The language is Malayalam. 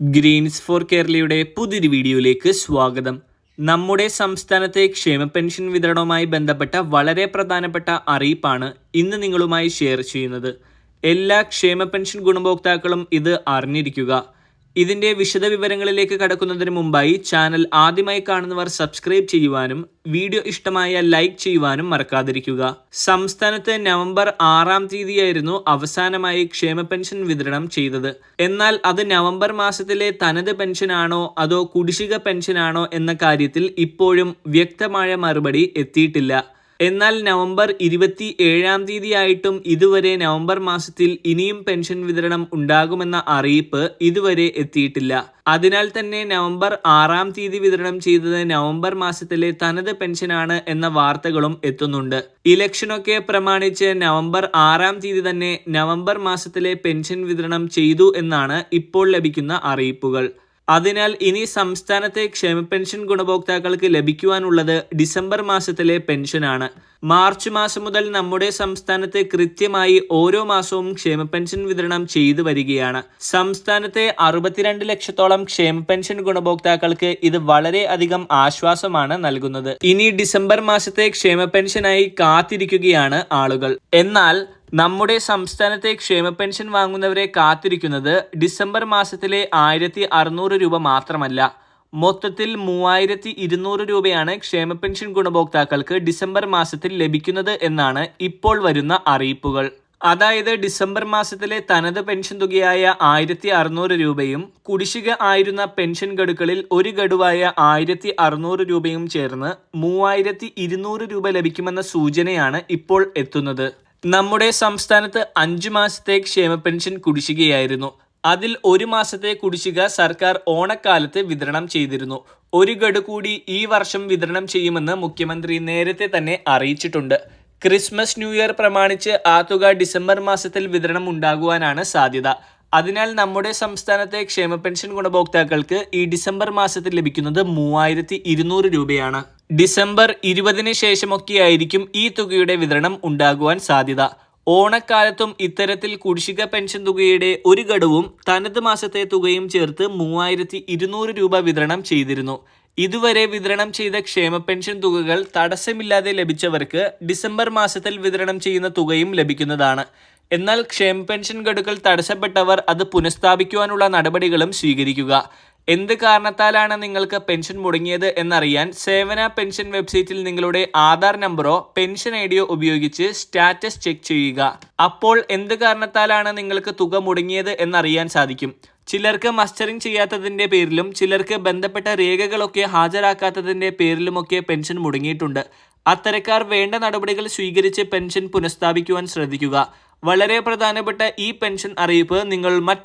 ഗ്രീൻസ് ഫോർ കേരളയുടെ പുതിയൊരു വീഡിയോയിലേക്ക് സ്വാഗതം. നമ്മുടെ സംസ്ഥാനത്തെ ക്ഷേമ പെൻഷൻ വിതരണവുമായി ബന്ധപ്പെട്ട വളരെ പ്രധാനപ്പെട്ട അറിയിപ്പാണ് ഇന്ന് നിങ്ങളുമായി ഷെയർ ചെയ്യുന്നത്. എല്ലാ ക്ഷേമ പെൻഷൻ ഗുണഭോക്താക്കളും ഇത് അറിഞ്ഞിരിക്കുക. ഇതിന്റെ വിശദവിവരങ്ങളിലേക്ക് കടക്കുന്നതിന് മുമ്പായി ചാനൽ ആദ്യമായി കാണുന്നവർ സബ്സ്ക്രൈബ് ചെയ്യുവാനും വീഡിയോ ഇഷ്ടമായ ലൈക്ക് ചെയ്യുവാനും മറക്കാതിരിക്കുക. സംസ്ഥാനത്ത് നവംബർ ആറാം തീയതിയായിരുന്നു അവസാനമായി ക്ഷേമ പെൻഷൻ വിതരണം ചെയ്തത്. എന്നാൽ അത് നവംബർ മാസത്തിലെ തനത് പെൻഷനാണോ അതോ കുടിശ്ശിക പെൻഷനാണോ എന്ന കാര്യത്തിൽ ഇപ്പോഴും വ്യക്തമായ മറുപടി എത്തിയിട്ടില്ല. എന്നാൽ നവംബർ ഇരുപത്തി ഏഴാം തീയതിയായിട്ടും ഇതുവരെ നവംബർ മാസത്തിൽ ഇനിയും പെൻഷൻ വിതരണം ഉണ്ടാകുമെന്ന അറിയിപ്പ് ഇതുവരെ എത്തിയിട്ടില്ല. അതിനാൽ തന്നെ നവംബർ ആറാം തീയതി വിതരണം ചെയ്തത് നവംബർ മാസത്തിലെ തനത് പെൻഷനാണ് എന്ന വാർത്തകളും എത്തുന്നുണ്ട്. ഇലക്ഷനൊക്കെ പ്രമാണിച്ച് നവംബർ ആറാം തീയതി തന്നെ നവംബർ മാസത്തിലെ പെൻഷൻ വിതരണം ചെയ്തു എന്നാണ് ഇപ്പോൾ ലഭിക്കുന്ന അറിയിപ്പുകൾ. അതിനാൽ ഇനി സംസ്ഥാനത്തെ ക്ഷേമ പെൻഷൻ ഗുണഭോക്താക്കൾക്ക് ലഭിക്കുവാനുള്ളത് ഡിസംബർ മാസത്തിലെ പെൻഷനാണ്. മാർച്ച് മാസം മുതൽ നമ്മുടെ സംസ്ഥാനത്ത് കൃത്യമായി ഓരോ മാസവും ക്ഷേമ പെൻഷൻ വിതരണം ചെയ്തു വരികയാണ്. സംസ്ഥാനത്തെ അറുപത്തിരണ്ട് ലക്ഷത്തോളം ക്ഷേമ പെൻഷൻ ഗുണഭോക്താക്കൾക്ക് ഇത് വളരെ അധികം ആശ്വാസമാണ് നൽകുന്നത്. ഇനി ഡിസംബർ മാസത്തെ ക്ഷേമ പെൻഷനായി കാത്തിരിക്കുകയാണ് ആളുകൾ. എന്നാൽ നമ്മുടെ സംസ്ഥാനത്തെ ക്ഷേമ പെൻഷൻ വാങ്ങുന്നവരെ കാത്തിരിക്കുന്നത് ഡിസംബർ മാസത്തിലെ ആയിരത്തി അറുന്നൂറ് രൂപ മാത്രമല്ല. മൊത്തത്തിൽ മൂവായിരത്തി ഇരുന്നൂറ് രൂപയാണ് ക്ഷേമ പെൻഷൻ ഗുണഭോക്താക്കൾക്ക് ഡിസംബർ മാസത്തിൽ ലഭിക്കുന്നത് എന്നാണ് ഇപ്പോൾ വരുന്ന അറിയിപ്പുകൾ. അതായത് ഡിസംബർ മാസത്തിലെ തനത് പെൻഷൻ തുകയായ ആയിരത്തി അറുന്നൂറ് രൂപയും കുടിശ്ശിക ആയിരുന്ന പെൻഷൻ ഗഡുക്കളിൽ ഒരു ഗഡുവായ ആയിരത്തി അറുന്നൂറ് രൂപയും ചേർന്ന് മൂവായിരത്തി ഇരുന്നൂറ് രൂപ ലഭിക്കുമെന്ന സൂചനയാണ് ഇപ്പോൾ എത്തുന്നത്. നമ്മുടെ സംസ്ഥാനത്ത് അഞ്ചു മാസത്തെ ക്ഷേമ പെൻഷൻ കുടിശ്ശികയായിരുന്നു. അതിൽ ഒരു മാസത്തെ കുടിശ്ശിക സർക്കാർ ഓണക്കാലത്ത് വിതരണം ചെയ്തിരുന്നു. ഒരു ഗഡു കൂടി ഈ വർഷം വിതരണം ചെയ്യുമെന്ന് മുഖ്യമന്ത്രി നേരത്തെ തന്നെ അറിയിച്ചിട്ടുണ്ട്. ക്രിസ്മസ് ന്യൂ ഇയർ പ്രമാണിച്ച് ആ തുക ഡിസംബർ മാസത്തിൽ വിതരണം ഉണ്ടാകുവാനാണ് സാധ്യത. അതിനാൽ നമ്മുടെ സംസ്ഥാനത്തെ ക്ഷേമ പെൻഷൻ ഗുണഭോക്താക്കൾക്ക് ഈ ഡിസംബർ മാസത്തിൽ ലഭിക്കുന്നത് മൂവായിരത്തി ഇരുന്നൂറ് രൂപയാണ്. ഡിസംബർ ഇരുപതിന് ശേഷമൊക്കെയായിരിക്കും ഈ തുകയുടെ വിതരണം ഉണ്ടാകുവാൻ സാധ്യത. ഓണക്കാലത്തും ഇത്തരത്തിൽ കുടിശ്ശിക പെൻഷൻ തുകയുടെ ഒരു ഘടവും തനത് മാസത്തെ തുകയും ചേർത്ത് മൂവായിരത്തി ഇരുന്നൂറ് രൂപ വിതരണം ചെയ്തിരുന്നു. ഇതുവരെ വിതരണം ചെയ്ത ക്ഷേമ പെൻഷൻ തുകകൾ തടസ്സമില്ലാതെ ലഭിച്ചവർക്ക് ഡിസംബർ മാസത്തിൽ വിതരണം ചെയ്യുന്ന തുകയും ലഭിക്കുന്നതാണ്. എന്നാൽ ക്ഷേമ പെൻഷൻ ഗഡുക്കൾ തടസ്സപ്പെട്ടവർ അത് പുനഃസ്ഥാപിക്കുവാനുള്ള നടപടികളും സ്വീകരിക്കുക. എന്ത് കാരണത്താലാണ് നിങ്ങൾക്ക് പെൻഷൻ മുടങ്ങിയത് എന്നറിയാൻ സേവന പെൻഷൻ വെബ്സൈറ്റിൽ നിങ്ങളുടെ ആധാർ നമ്പറോ പെൻഷൻ ഐ ഡിയോ ഉപയോഗിച്ച് സ്റ്റാറ്റസ് ചെക്ക് ചെയ്യുക. അപ്പോൾ എന്ത് കാരണത്താലാണ് നിങ്ങൾക്ക് തുക മുടങ്ങിയത് എന്നറിയാൻ സാധിക്കും. ചിലർക്ക് മസ്റ്ററിംഗ് ചെയ്യാത്തതിന്റെ പേരിലും ചിലർക്ക് ബന്ധപ്പെട്ട രേഖകളൊക്കെ ഹാജരാക്കാത്തതിന്റെ പേരിലുമൊക്കെ പെൻഷൻ മുടങ്ങിയിട്ടുണ്ട്. അത്തരക്കാർ വേണ്ട നടപടികൾ സ്വീകരിച്ച് പെൻഷൻ പുനഃസ്ഥാപിക്കുവാൻ ശ്രദ്ധിക്കുക. വളരെ പ്രധാനപ്പെട്ട ഈ പെൻഷൻ അറിയിപ്പ് നിങ്ങൾ മറ്റു